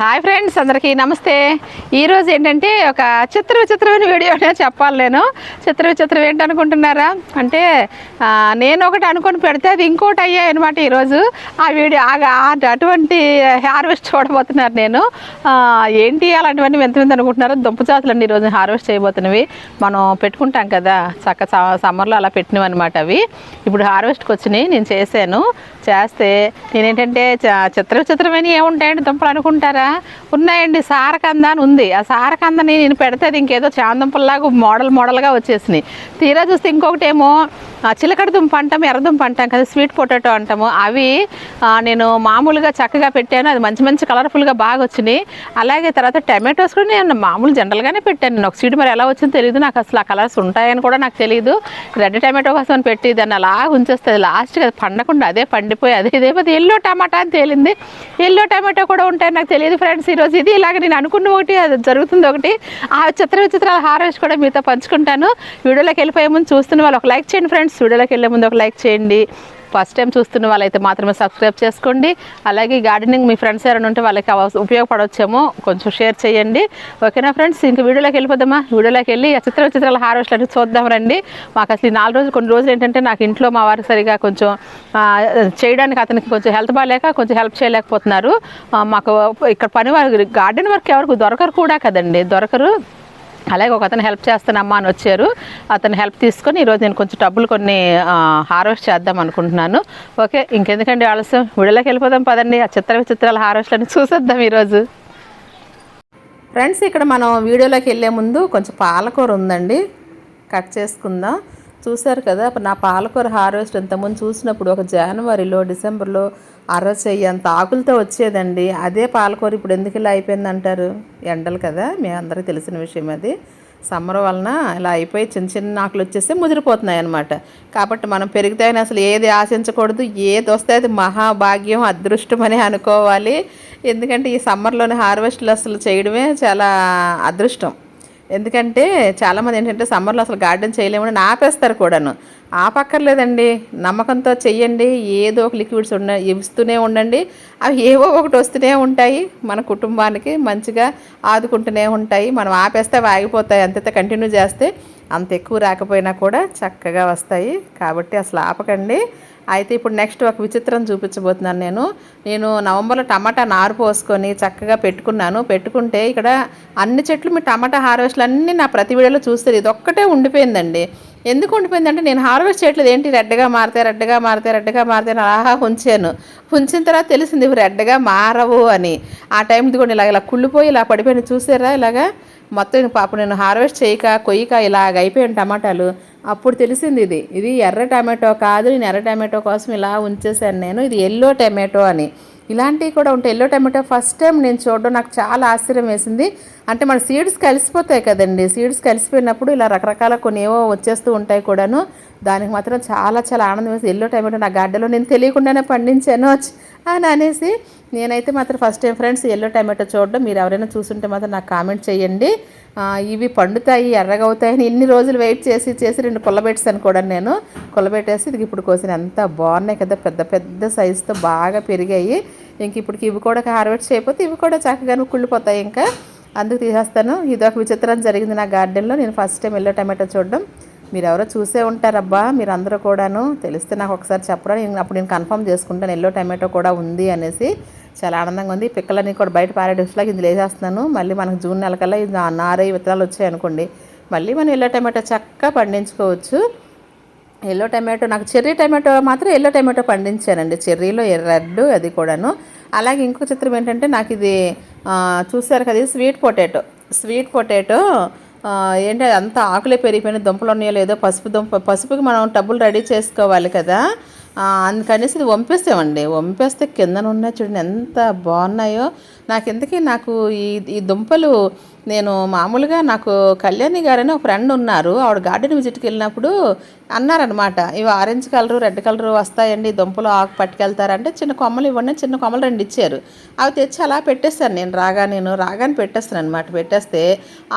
Hi friends అందరికీ నమస్తే. ఈరోజు ఏంటంటే ఒక చిత్ర విచిత్రమైన వీడియోనే చెప్పాలి నేను. చిత్ర విచిత్రం ఏంటనుకుంటున్నారా? అంటే నేను ఒకటి అనుకొని పెడితే అది ఇంకోటి అయ్యాయి అనమాట ఈరోజు ఆ వీడియో అటువంటి హార్వెస్ట్ చూడబోతున్నారు నేను. ఏంటి అలాంటివన్నీ ఎంత వింత అనుకుంటున్నారు దుంప జాతులు అండి ఈరోజు హార్వెస్ట్ చేయబోతున్నవి. మనం పెట్టుకుంటాం కదా చక్క సమ్మర్లో అలా పెట్టినవి అనమాట అవి. ఇప్పుడు హార్వెస్ట్కి వచ్చినాయి నేను చేశాను. చేస్తే నేనేంటంటే చ- చిత్ర విచిత్రమైన ఏముంటాయండి? దుంపలు అనుకుంటారా? ఉన్నాయండి సారకంద అని ఉంది. ఆ సారకందని నేను పెడితే అది ఇంకేదో చాందంపల్లాగా మోడల్ మోడల్గా వచ్చేసినాయి. తీరా చూస్తే ఇంకొకటి ఏమో ఆ, చిలకడ దుంప అంటాం ఎర్రదుంప అంటాం కదా స్వీట్ పొటాటో అంటాము. అవి నేను మామూలుగా చక్కగా పెట్టాను. అది మంచి మంచి కలర్ఫుల్గా బాగా వచ్చినాయి. అలాగే తర్వాత టమాటోస్ కూడా నేను మామూలు జనరల్గానే పెట్టాను. నేను ఒక సీడ్ మరి ఎలా వచ్చిందో తెలియదు నాకు అసలు ఆ కలర్స్ ఉంటాయని కూడా నాకు తెలియదు రెడ్ టమాటో కోసం పెట్టి దాన్ని అలా ఉంచేస్తుంది లాస్ట్కి అది పండకుండా అదే పండిపోయి అదే ఎల్లో టమాటా అని తేలింది. ఎల్లో టమాటో కూడా ఉంటాయని నాకు తెలియదు ఫ్రెండ్స్. ఈరోజు ఇది ఇలాగ నేను అనుకున్న ఒకటి అది జరుగుతుంది ఒకటి. ఆ చిత్ర విచిత్రాల హార్వెస్ట్ కూడా మీతో పంచుకుంటాను. వీడియోలోకి వెళ్ళిపోయే ముందు చూస్తున్న వాళ్ళు ఒక లైక్ చేయండి ఫ్రెండ్స్. వీడియోలోకి వెళ్ళే ముందు ఒక లైక్ చేయండి. ఫస్ట్ టైం చూస్తున్న వాళ్ళైతే మాత్రమే సబ్స్క్రైబ్ చేసుకోండి. అలాగే గార్డెనింగ్ మీ ఫ్రెండ్స్ ఎవరైనా ఉంటే వాళ్ళకి అవ- ఉపయోగపడవచ్చేమో కొంచెం షేర్ చేయండి. ఓకేనా ఫ్రెండ్స్? ఇంక వీడియోలోకి వెళ్ళిపోదామా? వీడియోలోకి వెళ్ళి ఆ చిత్ర చిత్రాల హార్వెస్ట్ అంటే చూద్దాం రండి. మాకు అసలు ఈ నాలుగు రోజులు కొన్ని రోజులు ఏంటంటే నాకు ఇంట్లో మా వారికి సరిగా కొంచెం చేయడానికి అతనికి కొంచెం హెల్త్ బాగాలేక కొంచెం హెల్ప్ చేయలేకపోతున్నారు. మాకు ఇక్కడ పని వారు గార్డెన్ వర్క్ ఎవరికి దొరకరు కూడా కదండి. దొరకరు. అలాగే ఒక అతను హెల్ప్ చేస్తానమ్మా అని వచ్చారు. అతను హెల్ప్ తీసుకొని ఈరోజు నేను కొంచెం డబ్బులు కొన్ని హార్వెస్ట్ చేద్దాం అనుకుంటున్నాను. ఓకే ఇంకెందుకండి ఆలస్యం? వీడియోలోకి వెళ్ళిపోదాం పదండి. ఆ చిత్ర విచిత్రాల హార్వెస్ట్లను చూసేద్దాం ఈరోజు. ఫ్రెండ్స్ ఇక్కడ మనం వీడియోలోకి వెళ్ళే ముందు కొంచెం పాలకూర ఉందండి. కట్ చేసుకుందాం. చూశారు కదా నా పాలకూర హార్వెస్ట్ ఇంతకుముందు చూసినప్పుడు ఒక జనవరిలో డిసెంబర్లో అరచెయ్యి అంత ఆకులతో వచ్చేదండి. అదే పాలకూర ఇప్పుడు ఎందుకు ఇలా అయిపోయింది అంటారు ఎండలు కదా మీ అందరికీ తెలిసిన విషయం అది. సమ్మర్ వలన ఇలా అయిపోయి చిన్న చిన్న ఆకులు వచ్చేసి ముదిరిపోతున్నాయి అనమాట కాబట్టి మనం పెరిగితే అసలు ఏది ఆశించకూడదు ఏది వస్తే అది మహాభాగ్యం అదృష్టం అని అనుకోవాలి. ఎందుకంటే ఈ సమ్మర్లోని హార్వెస్ట్లు అసలు చేయడమే చాలా అదృష్టం. ఎందుకంటే చాలామంది ఏంటంటే సమ్మర్లో అసలు గార్డెన్ చేయలేమని ఆపేస్తారు కూడాను. ఆపక్కర్లేదండి. నమ్మకంతో చెయ్యండి. ఏదో ఒక లిక్విడ్స్ ఉండ ఇస్తూనే ఉండండి. అవి ఏవో ఒకటి వస్తూనే ఉంటాయి. మన కుటుంబానికి మంచిగా ఆదుకుంటూనే ఉంటాయి. మనం ఆపేస్తే అవి ఆగిపోతాయి. అంతైతే కంటిన్యూ చేస్తే అంత ఎక్కువ రాకపోయినా కూడా చక్కగా వస్తాయి. కాబట్టి అసలు ఆపకండి. అయితే ఇప్పుడు నెక్స్ట్ ఒక విచిత్రం చూపించబోతున్నాను నేను. నేను నవంబర్లో టమాటా నారు పోసుకొని చక్కగా పెట్టుకున్నాను. పెట్టుకుంటే ఇక్కడ అన్ని చెట్లు మీ టమాటా హార్వెస్ట్లు అన్నీ నా ప్రతి వీడియోలో చూస్తారు. ఇది ఒక్కటే ఉండిపోయిందండి. ఎందుకు ఉండిపోయిందంటే నేను హార్వెస్ట్ చేయట్లేదు. ఏంటి? రెడ్గా మారితే రెడ్గా మారితే రెడ్గా మారితే అని అలా ఉంచాను. ఉంచిన తర్వాత తెలిసింది ఇవి రెడ్గా మారవు అని. ఆ టైం కూడా ఇలా ఇలా కుళ్ళిపోయి ఇలా పడిపోయిన చూసారా? ఇలాగా మొత్తం పాప నేను హార్వెస్ట్ చేయక కొయ్యక ఇలాగ అయిపోయిన టమాటాలు. అప్పుడు తెలిసింది ఇది. ఇది ఎర్ర టమాటో కాదు. నేను ఎర్ర టమాటో కోసం ఇలా ఉంచేసాను నేను. ఇది ఎల్లో టమాటో అని. ఇలాంటివి కూడా ఉంటాయి. ఎల్లో టమాటో ఫస్ట్ టైం నేను చూడడం నాకు చాలా ఆశ్చర్యం వేసింది. అంటే మన సీడ్స్ కలిసిపోతాయి కదండి. సీడ్స్ కలిసిపోయినప్పుడు ఇలా రకరకాల కొన్ని ఏవో వచ్చేస్తూ ఉంటాయి కూడాను. దానికి మాత్రం చాలా చాలా ఆనందం వేసి ఎల్లో టమాటో నా గార్డెన్లో నేను తెలియకుండానే పండించాను. అని అనేసి నేనైతే మాత్రం first time friends yellow tomato చూడడం. మీరు ఎవరైనా చూసుంటే మాత్రం నాకు కామెంట్ చేయండి. ఇవి పండుతాయి ఎర్రగా అవుతాయని ఇన్ని రోజులు వెయిట్ చేసి చేసి రెండు కుల్లబెట్టేసాను కూడా నేను. కుల్లబెట్టేసి ఇది ఇప్పుడు కోసిన ఎంత బాగున్నాయి కదా పెద్ద పెద్ద సైజుతో బాగా పెరిగాయి. ఇంక ఇప్పటికి ఇవి కూడా హార్వెస్ట్ చేయకపోతే ఇవి కూడా చక్కగానే కుళ్ళిపోతాయి ఇంకా. అందుకు తీసేస్తాను. ఇది ఒక విచిత్రం జరిగింది నా గార్డెన్లో నేను ఫస్ట్ టైం ఎల్లో టమాటో చూడడం. మీరెవరో చూసే ఉంటారబ్బా మీరందరూ కూడాను. తెలిస్తే నాకు ఒకసారి చెప్పరా నేను అప్పుడు నేను కన్ఫర్మ్ చేసుకుంటాను ఎల్లో టమాటో కూడా ఉంది అనేసి. చాలా ఆనందంగా ఉంది. పిక్కలన్నీ కూడా బయట పారేడేసులాగా ఇందులో వేసేస్తున్నాను. మళ్ళీ మనకు జూన్ నెలకల్లా ఇది నా- నారే విత్తనాలు వచ్చాయి అనుకోండి. మళ్ళీ మనం ఎల్లో టమాటో చక్కగా పండించుకోవచ్చు. ఎల్లో టమాటో నాకు చెర్రీ టమాటో మాత్రం ఎల్లో టమాటో పండించానండి. చెర్రీలో ఎర్రడ్డు అది కూడాను. అలాగే ఇంకో చిత్రం ఏంటంటే నాకు ఇది చూసారు కదా స్వీట్ పొటాటో. స్వీట్ పొటాటో ఏంటి అంత ఆకులే పెరిగిపోయిన దుంపలు ఉన్నాయో లేదో పసుపు దుంప పసుపుకి మనం టబ్బులు రెడీ చేసుకోవాలి కదా. అందుకనేసి ఇది వంపేస్తామండి వంపేస్తే కిందన ఉన్నాయి చూడండి ఎంత బాగున్నాయో. నాకు ఎందుకీ నాకు ఈ ఈ దుంపలు నేను మామూలుగా నాకు కళ్యాణి గారని ఒక ఫ్రెండ్ ఉన్నారు. ఆవిడ గార్డెన్ విజిట్కి వెళ్ళినప్పుడు అన్నారనమాట ఇవి ఆరెంజ్ కలరు రెడ్ కలరు వస్తాయండి దుంపలు ఆకు పట్టుకెళ్తారంటే చిన్న కొమ్మలు ఇవ్వండి చిన్న కొమ్మలు రెండు ఇచ్చారు. అవి తెచ్చి అలా పెట్టేస్తాను నేను రాగా నేను రాగానే పెట్టేస్తాను అనమాట పెట్టేస్తే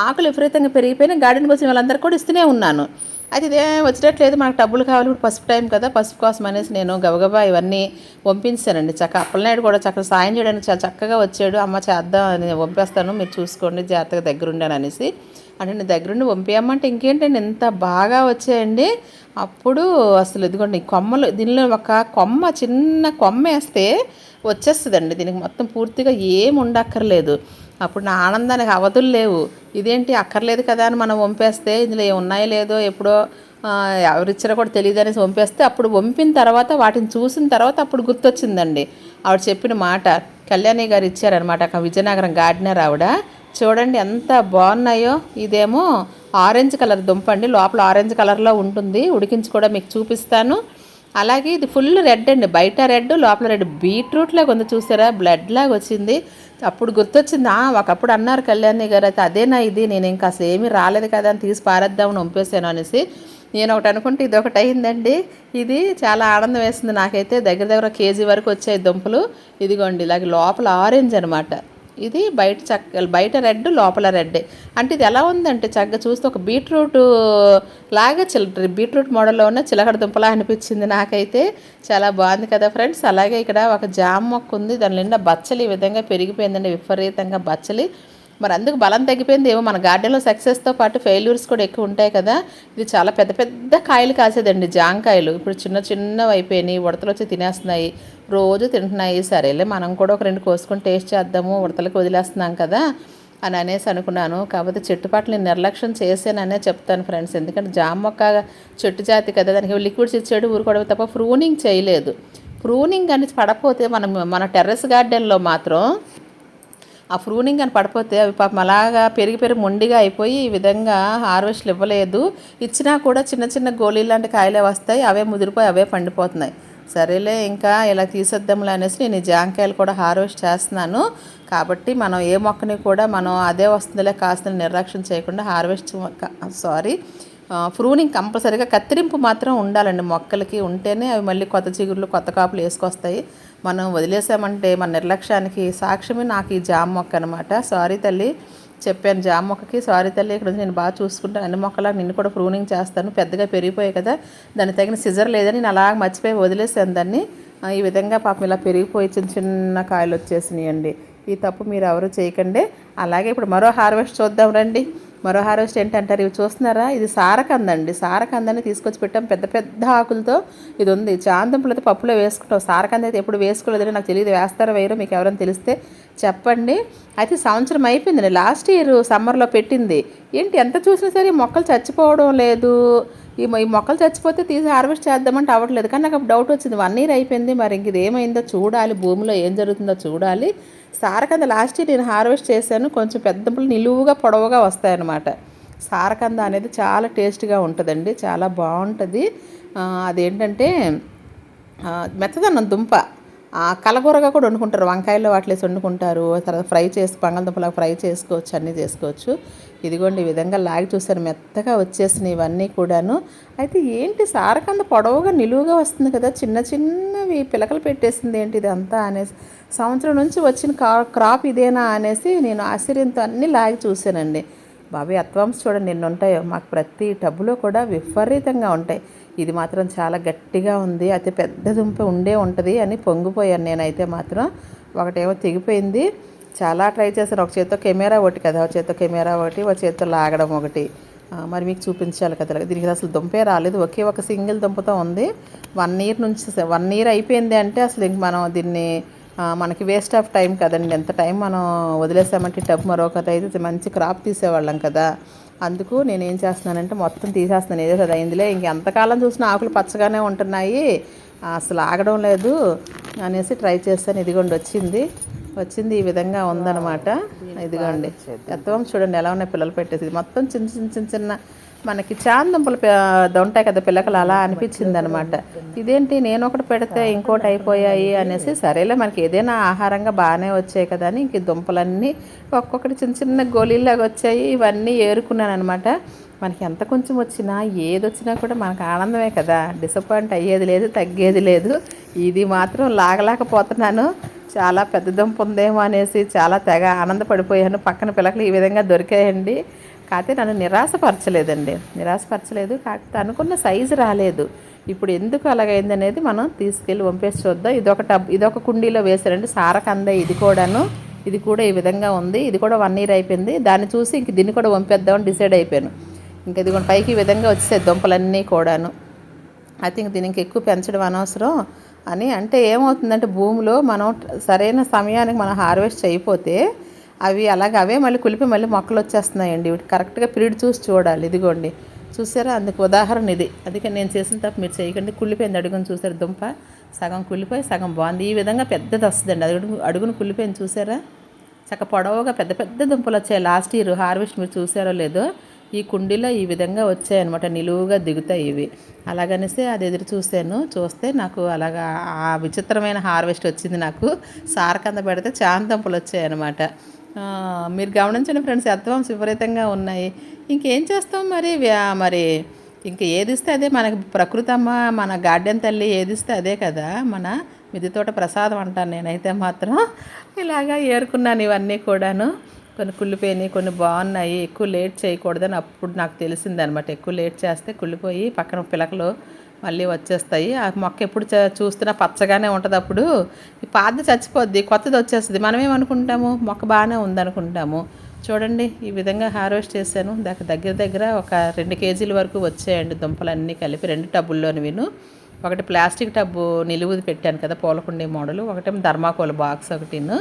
ఆకులు విపరీతంగా పెరిగిపోయిన గార్డెన్కి వచ్చిన వాళ్ళందరికీ కూడా ఇస్తూనే ఉన్నాను. అయితే ఇదే వచ్చినట్లేదు మనకు డబ్బులు కావాలి ఇప్పుడు పసుపు టైం కదా పసుపు కోసం అనేసి నేను గబగబా ఇవన్నీ పంపించానండి. చక్క అప్పలనాయుడు కూడా చక్కగా సాయం చేయడానికి చాలా చక్కగా వచ్చాడు. అమ్మ చేద్దాం అని పంపేస్తాను మీరు చూసుకోండి జాగ్రత్తగా దగ్గరుండాను అనేసి. అంటే నేను దగ్గరుండి పంపించమంటే ఇంకేంటండి ఎంత బాగా వచ్చాయండి. అప్పుడు అసలు ఇదిగోండి కొమ్మలు దీనిలో ఒక కొమ్మ చిన్న కొమ్మ వేస్తే వచ్చేస్తుందండి. దీనికి మొత్తం పూర్తిగా ఏం ఉండక్కర్లేదు. అప్పుడు నా ఆనందానికి అవధులు లేవు. ఇదేంటి అక్కర్లేదు కదా అని మనం వంపేస్తే ఇందులో ఏమి ఉన్నాయో లేదో ఎప్పుడో ఆ, ఎవరిచ్చారో కూడా తెలియదు అనేసి వంపేస్తే అప్పుడు వంపిన తర్వాత వాటిని చూసిన తర్వాత అప్పుడు గుర్తొచ్చిందండి. ఆవిడ చెప్పిన మాట కళ్యాణి గారు ఇచ్చారనమాట విజయనగరం గార్డెనర్ ఆవిడ. చూడండి ఎంత బాగున్నాయో. ఇదేమో ఆరెంజ్ కలర్ దుంప అండి. లోపల ఆరెంజ్ కలర్లో ఉంటుంది. ఉడికించి కూడా మీకు చూపిస్తాను. అలాగే ఇది ఫుల్ రెడ్ అండి. బయట రెడ్ లోపల రెడ్. బీట్రూట్ లాగా ఉంది చూసారా? బ్లడ్ లాగా వచ్చింది. అప్పుడు గుర్తొచ్చింది. "ఆ, ఒకప్పుడు అన్నారు కళ్యాణి గారు అయితే అదేనా ఇది. నేను ఇంకా అసలు ఏమీ రాలేదు కదా అని తీసి పారేద్దామని వంపేసాను అనేసి. నేను ఒకటి అనుకుంటే ఇది ఒకటి అయిందండి. ఇది చాలా ఆనందం వేసింది. నాకైతే దగ్గర దగ్గర కేజీ వరకు వచ్చాయి దుంపలు. ఇదిగోండి ఇలాగ లోపల ఆరెంజ్ అనమాట ఇది బయట చక్క బయట రెడ్ లోపల రెడ్. అంటే ఇది ఎలా ఉందంటే చక్కగా చూస్తే ఒక బీట్రూట్ లాగా చిల బీట్రూట్ మోడల్లో ఉన్న చిలకడ దుంపలా అనిపించింది నాకైతే. చాలా బాగుంది కదా ఫ్రెండ్స్. అలాగే ఇక్కడ ఒక జామ మొక్క ఉంది దాని నిండా బచ్చలి ఈ విధంగా పెరిగిపోయిందండి. విపరీతంగా బచ్చలి. మరి అందుకు బలం తగ్గిపోయింది. ఏమో మన గార్డెన్లో సక్సెస్తో పాటు ఫెయిల్యూర్స్ కూడా ఎక్కువ ఉంటాయి కదా. ఇది చాలా పెద్ద పెద్ద కాయలు కాసేదండి. జాంకాయలు. ఇప్పుడు చిన్న చిన్నవి అయిపోయినాయి. ఉడతలు వచ్చి తినేస్తున్నాయి. రోజు తింటున్నాయి. సరేలే మనం కూడా ఒక రెండు కోసుకొని టేస్ట్ చేద్దాము. ఉడతలకు వదిలేస్తున్నాం కదా అని అనేసి అనుకున్నాను. కాకపోతే చెట్టు పట్ల నేను నిర్లక్ష్యం చేశాననే చెప్తాను ఫ్రెండ్స్. ఎందుకంటే జామ మొక్క చెట్టు జాతి కదా. దానికి లిక్విడ్స్ ఇచ్చాడు ఊరుకోవడం తప్ప ప్రూనింగ్ చేయలేదు. ప్రూనింగ్ అని పడపోతే మనం మన టెర్రస్ గార్డెన్లో మాత్రం ఆ ఫ్రూనింగ్ అని పడిపోతే అవి పాపం అలాగా పెరిగి పెరిగి మొండిగా అయిపోయి ఈ విధంగా హార్వెస్ట్లు ఇవ్వలేదు. ఇచ్చినా కూడా చిన్న చిన్న గోళీలు లాంటి కాయలే వస్తాయి అవే ముదిరిపోయి అవే పండిపోతున్నాయి. సరేలే ఇంకా ఇలా తీసేద్దాంలే అనేసి నేను ఈ జాంకాయలు కూడా హార్వెస్ట్ చేస్తున్నాను. కాబట్టి మనం ఏ మొక్కని కూడా మనం అదే వస్తుందిలే కాస్త నిర్లక్ష్యం చేయకుండా హార్వెస్ట్ సారీ ప్రూనింగ్ కంపల్సరీగా కత్తిరింపు మాత్రం ఉండాలండి. మొక్కలకి ఉంటేనే అవి మళ్ళీ కొత్త చిగుర్లు కొత్త కాపులు వేసుకొస్తాయి. మనం వదిలేసామంటే మన నిర్లక్ష్యానికి సాక్ష్యమే నాకు ఈ జామ మొక్క అనమాట సారీ తల్లి చెప్పాను జామ మొక్కకి సారీ తల్లి ఇక్కడ నుంచి నేను బాగా చూసుకుంటాను అన్ని మొక్కలా నిన్ను కూడా ప్రూనింగ్ చేస్తాను. పెద్దగా పెరిగిపోయాయి కదా దానికి తగిన సిజర్ లేదని నేను అలా మర్చిపోయి వదిలేసాను దాన్ని. ఈ విధంగా పాపం ఇలా పెరిగిపోయి చిన్న చిన్న కాయలు వచ్చేసినాయండి. ఈ తప్పు మీరు ఎవరు చేయకండి. అలాగే ఇప్పుడు మరో హార్వెస్ట్ చూద్దాం రండి. మరో హార్వెస్ట్ ఏంటంటారు? ఇవి చూస్తున్నారా? ఇది సారకంద అండి సారకందని తీసుకొచ్చి పెట్టాం. పెద్ద పెద్ద ఆకులతో ఇది ఉంది. చాందంపులు అయితే పప్పులో వేసుకుంటాం. సారకంద అయితే ఎప్పుడు వేసుకోలేదని నాకు తెలియదు. వేస్తారో వేయరో మీకు ఎవరైనా తెలిస్తే చెప్పండి. అయితే సంవత్సరం అయిపోయింది లాస్ట్ ఇయర్ సమ్మర్లో పెట్టింది. ఏంటి? ఎంత చూసినా సరే మొక్కలు చచ్చిపోవడం లేదు. ఈ ఈ మొక్కలు చచ్చిపోతే తీసి హార్వెస్ట్ చేద్దామంటే అవ్వట్లేదు. కానీ నాకు డౌట్ వచ్చింది. వన్ ఇయర్ అయిపోయింది. మరి ఇంక ఇది ఏమైందో చూడాలి. భూమిలో ఏం జరుగుతుందో చూడాలి. సారకంద లాస్ట్ ఇయర్ నేను హార్వెస్ట్ చేశాను కొంచెం పెద్ద పులు నిలువుగా పొడవుగా వస్తాయన్నమాట. సారకంద అనేది చాలా టేస్ట్గా ఉంటుందండి చాలా బాగుంటుంది అదేంటంటే మెత్తదన్నం దుంప కలగూరగా కూడా వండుకుంటారు. వంకాయలు వాటిలో వేసి వండుకుంటారు. తర్వాత ఫ్రై చేసి పంగళదుంపలాగా ఫ్రై చేసుకోవచ్చు అన్నీ చేసుకోవచ్చు. ఇదిగోండి ఈ విధంగా లాగి చూసాను మెత్తగా వచ్చేసినాయి ఇవన్నీ కూడాను. అయితే ఏంటి సారకంద పొడవుగా నిలువుగా వస్తుంది కదా చిన్న చిన్నవి పిలకలు పెట్టేసింది ఏంటి ఇదంతా అనేసి సంవత్సరం నుంచి వచ్చిన కా క్రాప్ ఇదేనా అనేసి నేను ఆశ్చర్యంతో అన్నీ లాగి చూశానండి. బాబాయ్ అత్వాంస్ చూడండి నిన్ను ఉంటాయో. మాకు ప్రతి టబ్బులో కూడా విపరీతంగా ఉంటాయి. ఇది మాత్రం చాలా గట్టిగా ఉంది అతి పెద్ద దుంప ఉండే ఉంటుంది అని పొంగిపోయాను నేనైతే మాత్రం. ఒకటేమో తెగిపోయింది. చాలా ట్రై చేశాను. ఒక చేత్తో కెమెరా ఒకటి కదా ఒక చేత్తో కెమెరా ఒకటి ఒక చేత్తో లాగడం ఒకటి. మరి మీకు చూపించాలి కదా. దీనికి అసలు దుంపే రాలేదు. ఒకే ఒక సింగిల్ దుంపతో ఉంది. వన్ ఇయర్ నుంచి వన్ ఇయర్ అయిపోయింది అంటే అసలు ఇంక మనం దీన్ని మనకి వేస్ట్ ఆఫ్ టైం కదండి. ఎంత టైం మనం వదిలేసామంటే టబ్ మరొకటి అయితే మంచి క్రాప్ తీసేవాళ్ళం కదా. అందుకు నేను ఏం చేస్తున్నానంటే మొత్తం తీసేస్తున్నాను. ఏదో కదా ఇందులో ఇంక ఎంతకాలం చూసినా ఆకులు పచ్చగానే ఉంటున్నాయి. అసలు ఆగడం లేదు అనేసి ట్రై చేస్తాను. ఇదిగోండి వచ్చింది. వచ్చింది ఈ విధంగా ఉందన్నమాట. ఇదిగోండి. ఎత్తవం చూడండి ఎలా ఉన్నాయి పిల్లలు పెట్టేసి. మొత్తం చిన్న చిన్న చిన్న చిన్న మనకి చాందంపులు దొంటాయి కదా పిల్లకలు అలా అనిపించింది అనమాట ఇదేంటి నేను ఒకటి పెడితే ఇంకోటి అయిపోయాయి అనేసి సరేలే మనకి ఏదైనా ఆహారంగా బాగానే వచ్చాయి కదా అని ఇంక దుంపలన్నీ ఒక్కొక్కటి చిన్న చిన్న గోళీలాగా వచ్చాయి. ఇవన్నీ ఏరుకున్నాను అనమాట మనకి ఎంత కొంచెం వచ్చినా ఏది వచ్చినా కూడా మనకు ఆనందమే కదా. డిసప్పాయింట్ అయ్యేది లేదు తగ్గేది లేదు. ఇది మాత్రం లాగలేకపోతున్నాను. చాలా పెద్ద దుంప ఉందేమో అనేసి చాలా తెగ ఆనందపడిపోయాను. పక్కన పిల్లకలు ఈ విధంగా దొరికాయండి. కాకపోతే నన్ను నిరాశపరచలేదండి. నిరాశపరచలేదు. కాకపోతే అనుకున్న సైజు రాలేదు. ఇప్పుడు ఎందుకు అలాగైంది అనేది మనం తీసుకెళ్ళి పంపేసి చూద్దాం. ఇదొక టబ్ ఇదొక కుండీలో వేసారండి సారకంద ఇది కూడాను. ఇది కూడా ఈ విధంగా ఉంది. ఇది కూడా వన్ ఇయర్ అయిపోయింది. దాన్ని చూసి ఇంక దీన్ని కూడా పంపేద్దామని డిసైడ్ అయిపోయాను. ఇంకా ఇది కూడా పైకి ఈ విధంగా వచ్చేసాయి దుంపలన్నీ కూడాను. అయితే ఇంక దీనికి ఎక్కువ పెంచడం అనవసరం అని. అంటే ఏమవుతుందంటే భూమిలో మనం సరైన సమయానికి మనం హార్వెస్ట్ చేయకపోతే అవి అలాగే అవే మళ్ళీ కులిపి మళ్ళీ మొక్కలు వచ్చేస్తున్నాయండి. వీటి కరెక్ట్గా పీరియడ్ చూసి చూడాలి. ఇదిగోండి. చూసారా? అందుకు ఉదాహరణ ఇది. అందుకే నేను చేసిన తప్పు మీరు చేయకండి. కుళ్ళిపోయింది అడుగును చూసారు దుంప. సగం కుళ్ళిపోయి సగం బాగుంది. ఈ విధంగా పెద్దది వస్తుందండి. అడుగు అడుగును కుళ్ళిపోయింది చూసారా? చక్క పొడవుగా పెద్ద పెద్ద దుంపలు వచ్చాయి. లాస్ట్ ఇయర్ హార్వెస్ట్ మీరు చూసారో లేదో ఈ కుండీలో ఈ విధంగా వచ్చాయన్నమాట. నిలువుగా దిగుతాయి ఇవి. అలాగనేసి అది ఎదురు చూశాను. చూస్తే నాకు అలాగా ఆ విచిత్రమైన హార్వెస్ట్ వచ్చింది నాకు. సారకంద పెడితే చాంతంపులు వచ్చాయన్నమాట. మీరు గమనించండి ఫ్రెండ్స్ అర్థం విపరీతంగా ఉన్నాయి. ఇంకేం చేస్తాం మరి? వ్యా- మరి ఇంక ఏదిస్తే అదే మనకి ప్రకృతి అమ్మ మన గార్డెన్ తల్లి ఏదిస్తే అదే కదా మన మిది తోట ప్రసాదం అంటాను నేనైతే మాత్రం. ఇలాగా ఏరుకున్నాను ఇవన్నీ కూడాను. కొన్ని కుళ్ళిపోయినాయి కొన్ని బాగున్నాయి. ఎక్కువ లేట్ చేయకూడదని అప్పుడు నాకు తెలిసిందనమాట ఎక్కువ లేట్ చేస్తే కుళ్ళిపోయి పక్కన పిలకలు మళ్ళీ వచ్చేస్తాయి. ఆ మొక్క ఎప్పుడు చ- చూస్తున్నా పచ్చగానే ఉంటుంది అప్పుడు. ఈ పాతది చచ్చిపోద్ది కొత్తది వచ్చేస్తుంది. మనం ఏమనుకుంటాము మొక్క బాగానే ఉందనుకుంటాము. చూడండి ఈ విధంగా హార్వెస్ట్ చేశాను. దాకా దగ్గర దగ్గర ఒక రెండు కేజీల వరకు వచ్చాయండి దుంపలన్నీ కలిపి. రెండు టబ్బుల్లోని విను. ఒకటి ప్లాస్టిక్ టబ్బు నిలువుది పెట్టాను కదా పూలకుండే మోడల్. ఒకటేమో ధర్మాకోల్ బాక్స్ ఒకటిను.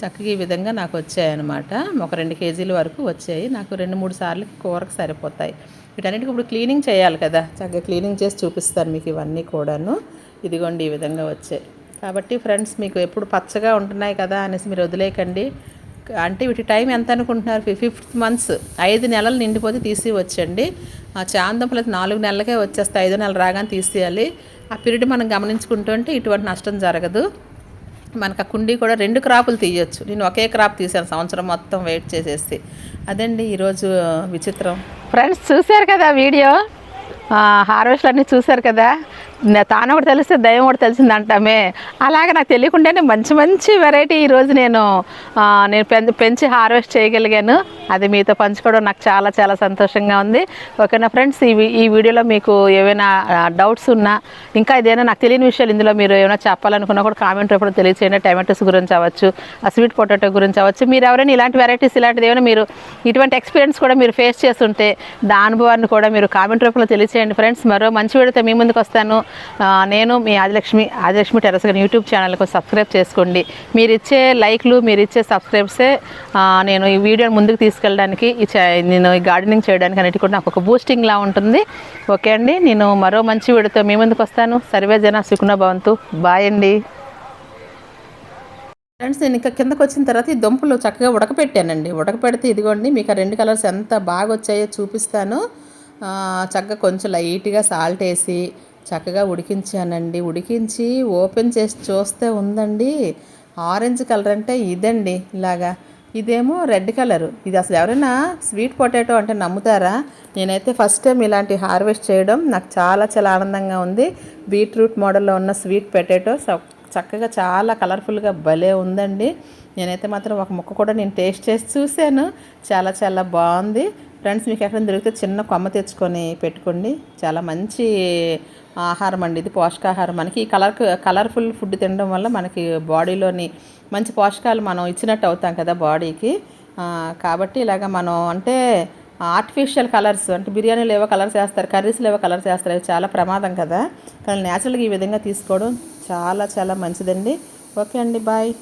చక్కగా ఈ విధంగా నాకు వచ్చాయన్నమాట. ఒక రెండు కేజీల వరకు వచ్చాయి. నాకు రెండు మూడు సార్లు కూరకు సరిపోతాయి. వీటన్నిటికి ఇప్పుడు క్లీనింగ్ చేయాలి కదా. చక్కగా క్లీనింగ్ చేసి చూపిస్తాను మీకు ఇవన్నీ కూడాను. ఇదిగోండి ఈ విధంగా వచ్చాయి. కాబట్టి ఫ్రెండ్స్ మీకు ఎప్పుడు పచ్చగా ఉంటున్నాయి కదా అనేసి మీరు వదిలేయకండి. అంటే వీటి టైం ఎంత అనుకుంటున్నారు? Fifth months. ఐదు నెలలు నిండిపోతే తీసి వచ్చండి ఆ చాందం అయితే నాలుగు నెలలకే వచ్చేస్తే ఐదో నెలలు రాగానే తీసేయాలి. ఆ పీరియడ్ మనం గమనించుకుంటుంటే ఇటువంటి నష్టం జరగదు. మనకు ఆ కుండీ కూడా రెండు క్రాపులు తీయొచ్చు. నేను ఒకే క్రాప్ తీసాను సంవత్సరం మొత్తం వెయిట్ చేసేసి. అదండి ఈరోజు విచిత్రం. ఫ్రెండ్స్ చూశారు కదా వీడియో? హార్వెస్ట్ అన్నీ చూశారు కదా? తాను ఒకటి తెలిస్తే దయ్యం ఒకటి తెలిసింది అంటామే అలాగే నాకు తెలియకుండానే మంచి మంచి వెరైటీ ఈరోజు నేను నేను పెంచి పెంచి హార్వెస్ట్ చేయగలిగాను. అది మీతో పంచుకోవడం నాకు చాలా చాలా సంతోషంగా ఉంది. ఓకేనా ఫ్రెండ్స్ ఈ వీ- ఈ వీడియోలో మీకు ఏమైనా డౌట్స్ ఉన్నా ఇంకా ఏదైనా నాకు తెలియని విషయాలు ఇందులో మీరు ఏమైనా చెప్పాలనుకున్నా కూడా కామెంట్ రూపంలో తెలియచేయండి. టమాటోస్ గురించి అవ్వచ్చు ఆ స్వీట్ పొటాటో గురించి అవ్వచ్చు. మీరు ఎవరైనా ఇలాంటి వెరైటీస్ ఇలాంటిది ఏమైనా మీరు ఇటువంటి ఎక్స్పీరియన్స్ కూడా మీరు ఫేస్ చేస్తుంటే దాని అనుభవాన్ని కూడా మీరు కామెంట్ రూపంలో తెలియచేయండి ఫ్రెండ్స్ మరో మంచి వీడియోతో మీ ముందుకు వస్తాను. నేను మీ ఆదిలక్ష్మి ఆదిలక్ష్మి టెరస్ గారి యూట్యూబ్ ఛానల్కి సబ్స్క్రైబ్ చేసుకోండి. మీరు ఇచ్చే లైక్లు మీరు ఇచ్చే సబ్స్క్రైబ్సే నేను ఈ వీడియోని ముందుకు తీసుకెళ్ళడానికి నేను ఈ గార్డెనింగ్ చేయడానికి అనేది కూడా నాకు ఒక బూస్టింగ్ లా ఉంటుంది. ఓకే అండి నేను మరో మంచి వీడియోతో మీ ముందుకు వస్తాను. సర్వే జన సుఖన భవంతు. బాయ్ అండి. ఫ్రెండ్స్ నేను ఇంకా కిందకు వచ్చిన తర్వాత ఈ దుంపలు చక్కగా ఉడకపెట్టానండి. ఉడకపెడితే ఇదిగోండి మీకు ఆ రెండు కలర్స్ ఎంత బాగా వచ్చాయో చూపిస్తాను చక్కగా కొంచెం లైట్గా సాల్ట్ వేసి చక్కగా ఉడికించానండి. ఉడికించి ఓపెన్ చేసి చూస్తే ఉందండి. ఆరెంజ్ కలర్ అంటే ఇదండి ఇలాగా. ఇదేమో రెడ్ కలరు. ఇది అసలు ఎవరైనా స్వీట్ పొటాటో అంటే నమ్ముతారా? నేనైతే ఫస్ట్ టైం ఇలాంటి హార్వెస్ట్ చేయడం. నాకు చాలా చాలా ఆనందంగా ఉంది. బీట్రూట్ మోడల్లో ఉన్న స్వీట్ పొటాటో చక్కగా చాలా కలర్ఫుల్గా భలే ఉందండి. నేనైతే మాత్రం ఒక ముక్క కూడా నేను టేస్ట్ చేసి చూశాను. చాలా చాలా బాగుంది. ఫ్రెండ్స్ మీకు ఎక్కడ దొరికితే చిన్న కొమ్మ తెచ్చుకొని పెట్టుకోండి. చాలా మంచి ఆహారం అండి ఇది పోషకాహారం. మనకి ఈ కలర్ కలర్ఫుల్ ఫుడ్ తినడం వల్ల మనకి బాడీలోని మంచి పోషకాలు మనం ఇచ్చినట్టు అవుతాం కదా బాడీకి. కాబట్టి ఇలాగ మనం అంటే ఆర్టిఫిషియల్ కలర్స్ అంటే బిర్యానీలో ఏవో కలర్స్ వేస్తారు కర్రీస్లో ఏవో కలర్స్ వేస్తారు అవి చాలా ప్రమాదం కదా. కానీ న్యాచురల్గా ఈ విధంగా తీసుకోవడం చాలా చాలా మంచిదండి. ఓకే అండి బాయ్.